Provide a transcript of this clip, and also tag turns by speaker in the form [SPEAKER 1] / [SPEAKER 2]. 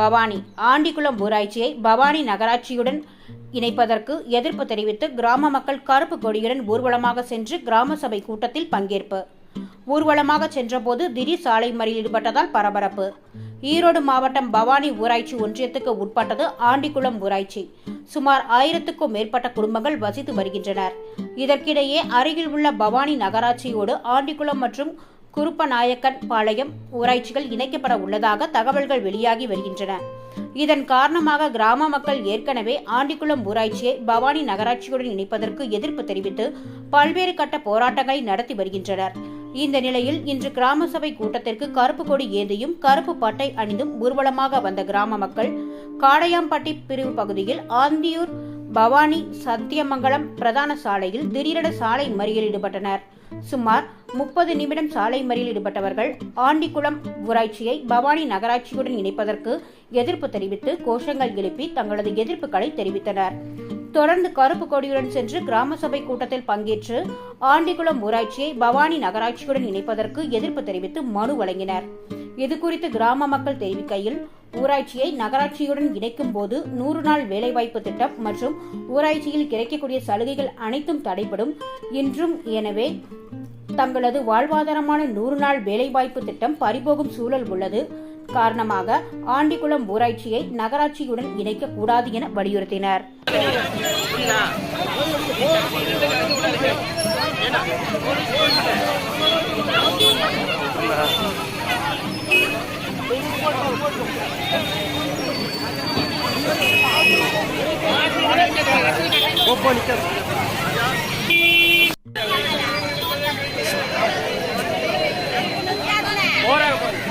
[SPEAKER 1] பவானி ஆண்டிக்குளம் ஊராட்சியை பவானி நகராட்சியுடன் இணைப்பதற்கு எதிர்ப்பு தெரிவித்து கிராம மக்கள் கருப்பு கொடியுடன் ஊர்வலமாக சென்று கிராம சபை கூட்டத்தில் பங்கேற்பு. ஊர்வலமாக சென்றபோது திடீர் சாலை மறியல் ஈடுபட்டதால் பரபரப்பு. ஈரோடு மாவட்டம் பவானி ஊராட்சி ஒன்றியத்துக்கு உட்பட்டது ஆண்டிக்குளம் ஊராட்சி. சுமார் ஆயிரத்துக்கும் மேற்பட்ட குடும்பங்கள் வசித்து வருகின்றனர். இதற்கிடையே அருகில் உள்ள பவானி நகராட்சியோடு ஆண்டிக்குளம் மற்றும் குருப்பநாயக்கன் பாளையம் ஊராட்சிகள் இணைக்கப்பட உள்ளதாக தகவல்கள் வெளியாகி வருகின்றன. இதன் காரணமாக கிராம மக்கள் ஏற்கனவே ஆண்டிக்குளம் ஊராட்சியை பவானி நகராட்சியுடன் இணைப்பதற்கு எதிர்ப்பு தெரிவித்து பல்வேறு கட்ட போராட்டங்களை நடத்தி வருகின்றனர். இந்த நிலையில் இன்று கிராம சபை கூட்டத்திற்கு கருப்பு கொடி ஏந்தியும் கருப்பு பட்டை அணிந்தும் ஊர்வலமாக வந்த கிராம மக்கள் காடையாம்பட்டி பிரிவு பகுதியில் ஆந்தியூர் பவானி சத்தியமங்கலம் பிரதான சாலையில் திடீரென சாலை மறியல் ஈடுபட்டனர். சுமார் முப்பது நிமிடம் சாலை மறியல் ஈடுபட்டவர்கள் ஆண்டிக்குளம் ஊராட்சியை பவானி நகராட்சியுடன் இணைப்பதற்கு எதிர்ப்பு தெரிவித்து கோஷங்கள் எழுப்பி தங்களது எதிர்ப்புகளை தெரிவித்தனர். தொடர்ந்து கருப்பு கொடியுடன் சென்று கிராம சபை கூட்டத்தில் பங்கேற்று ஆண்டிக்குளம் ஊராட்சியை பவானி நகராட்சியுடன் இணைப்பதற்கு எதிர்ப்பு தெரிவித்து மனு வழங்கினர். இதுகுறித்து கிராம மக்கள் தெரிவிக்கையில் ஊராட்சியை நகராட்சியுடன் இணைக்கும் போது நூறு நாள் வேலைவாய்ப்பு திட்டம் மற்றும் ஊராட்சியில் கிடைக்கக்கூடிய சலுகைகள் அனைத்தும் தடைபடும் இன்றும் எனவே தங்களது வாழ்வாதாரமான நூறு நாள் வேலைவாய்ப்பு திட்டம் பறிபோகும் சூழல் உள்ளது. காரணமாக ஆண்டிக்குளம் ஊராட்சியை நகராட்சியுடன் இணைக்க கூடாது என வலியுறுத்தினர்.
[SPEAKER 2] 뭐라고